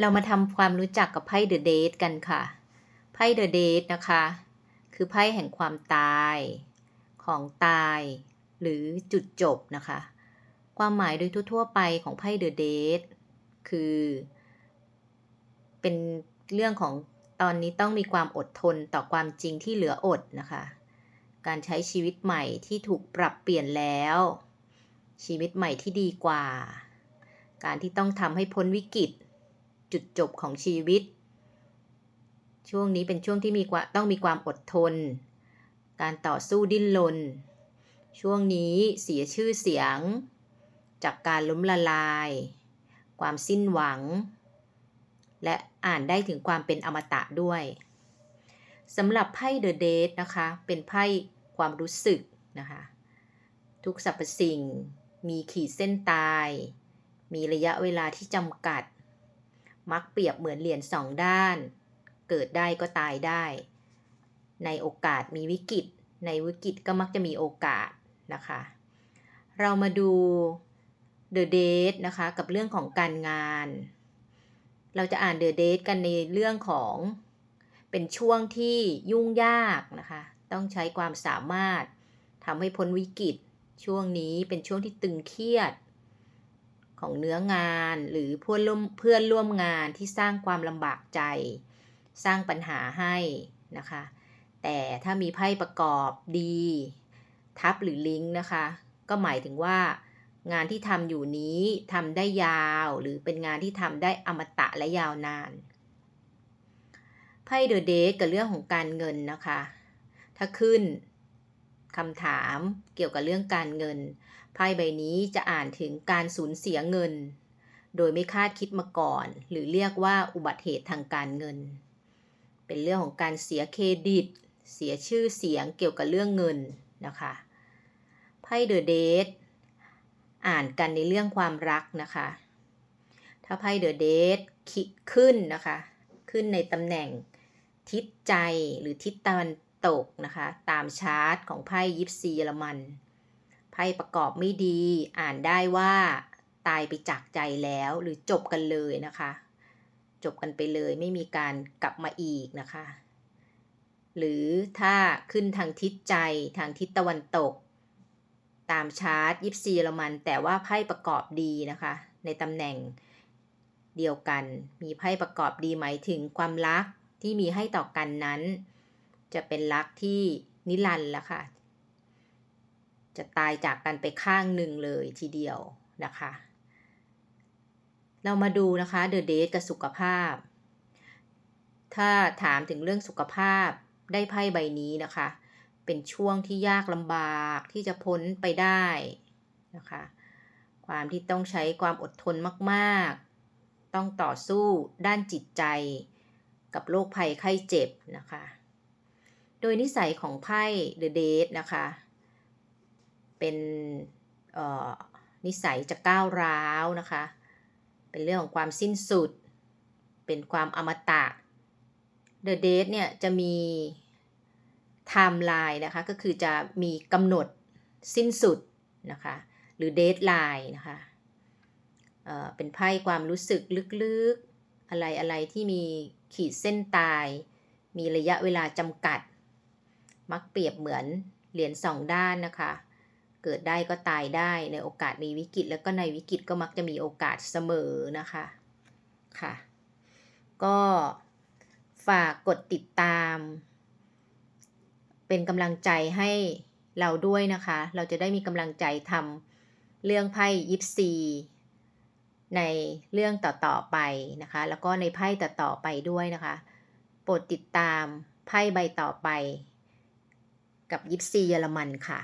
เรามาทำความรู้จักกับไพ่เดอะเดทกันค่ะ ไพ่เดอะเดทนะคะ คือไพ่แห่งความตาย ของตาย หรือจุดจบนะคะ ความหมายโดยทั่วๆไปของไพ่เดอะเดทคือ เป็นเรื่องของตอนนี้ต้องมีความอดทนต่อความจริงที่เหลืออดนะคะ การใช้ชีวิตใหม่ที่ถูกปรับเปลี่ยนแล้ว ชีวิตใหม่ที่ดีกว่า การที่ต้องทำให้พ้นวิกฤต จุดจบของชีวิต ช่วงนี้เป็นช่วงที่มีความต้องมีความอดทน การต่อสู้ดิ้นรนช่วงนี้เสียชื่อเสียง จากการล้มละลาย ความสิ้นหวัง และอ่านได้ถึงความเป็นอมตะด้วยสำหรับไพ่เดอะเดทนะคะ เป็นไพ่ความรู้สึกนะคะ ทุกสรรพสิ่งมีขีดเส้นตาย มีระยะเวลาที่จำกัด มักเปรียบเหมือนเหรียญสองด้าน เกิดได้ก็ตายได้ ในโอกาสมีวิกฤต ในวิกฤตก็มักจะมีโอกาสนะคะ เรามาดู The Date นะคะ กับเรื่องของการงาน เราจะอ่าน The Date กันในเรื่องของเป็นช่วงที่ยุ่งยากนะคะ ต้องใช้ความสามารถทำให้พ้นวิกฤต ช่วงนี้เป็นช่วงที่ตึงเครียด ของเนื้องานหรือเพื่อนร่วมเพื่อนร่วมงานที่สร้างความลำบากใจ สร้างปัญหาให้นะคะ แต่ถ้ามีไพ่ประกอบดี ทับหรือลิงก์นะคะ ก็หมายถึงว่างานที่ทำอยู่นี้ทำได้ยาวหรือเป็นงานที่ทำได้อมตะและยาวนานไพ่เดอะเดทกับเรื่องของการเงินนะคะ ถ้าขึ้น คำถามเกี่ยวกับเรื่องการเงิน ไพ่ใบนี้จะอ่านถึงการสูญเสียเงิน โดยไม่คาดคิดมาก่อน หรือเรียกว่าอุบัติเหตุทางการเงิน เป็นเรื่องของการเสียเครดิต เสียชื่อเสียงเกี่ยวกับเรื่องเงินนะคะไพ่เดอะเดทอ่านกันในเรื่องความรักนะคะ ถ้าไพ่เดอะเดทขึ้นนะคะ ขึ้นในตำแหน่งทิศใจหรือทิศตะวัน ตกนะคะ ตามชาร์ตของไพ่ยิปซีเยอรมัน ไพ่ประกอบไม่ดี อ่านได้ว่าตายไปจากใจแล้วหรือจบกันเลยนะคะ จบกันไปเลยไม่มีการกลับมาอีกนะคะ หรือถ้าขึ้นทางทิศใจทางทิศตะวันตก ตามชาร์ตยิปซีเยอรมัน แต่ว่าไพ่ประกอบดีนะคะ ในตำแหน่งเดียวกัน มีไพ่ประกอบดีหมายถึงความรักที่มีให้ต่อกันนั้น จะเป็นรักที่นิรันดร์ละค่ะ จะตายจากกันไปข้างหนึ่งเลยทีเดียวนะคะ เรามาดูนะคะเดอะเดทกับสุขภาพ ถ้าถามถึงเรื่องสุขภาพได้ไพ่ใบนี้นะคะ เป็นช่วงที่ยากลำบากที่จะพ้นไปได้นะคะ ความที่ต้องใช้ความอดทนมากๆ ต้องต่อสู้ด้านจิตใจ กับโรคภัยไข้เจ็บนะคะ โดยนิสัยของไพ่ The Date นะคะ เป็นนิสัยจะก้าวร้าวนะคะ เป็นเรื่องของความสิ้นสุด เป็นความอมตะ The Date เนี่ยจะมีไทม์ไลน์นะคะ ก็คือจะมีกำหนดสิ้นสุดนะคะ หรือเดทไลน์นะคะเเป็นไพ่ความรู้สึกลึกๆ อะไรอะไรที่มีขีดเส้นตาย มีระยะเวลาจำกัด มักเปรียบเหมือนเหรียญสองด้านนะคะ เกิดได้ก็ตายได้ในโอกาสมีวิกฤต แล้วก็ในวิกฤตก็มักจะมีโอกาสเสมอนะคะค่ะ ก็ฝากกดติดตาม เป็นกำลังใจให้เราด้วยนะคะ เราจะได้มีกำลังใจทำเรื่องไพ่ยิปซีในเรื่องต่อๆไปนะคะ แล้วก็ในไพ่ต่อๆไปด้วยนะคะ โปรดติดตามไพ่ใบต่อไป กับยิปซีเยอรมันค่ะ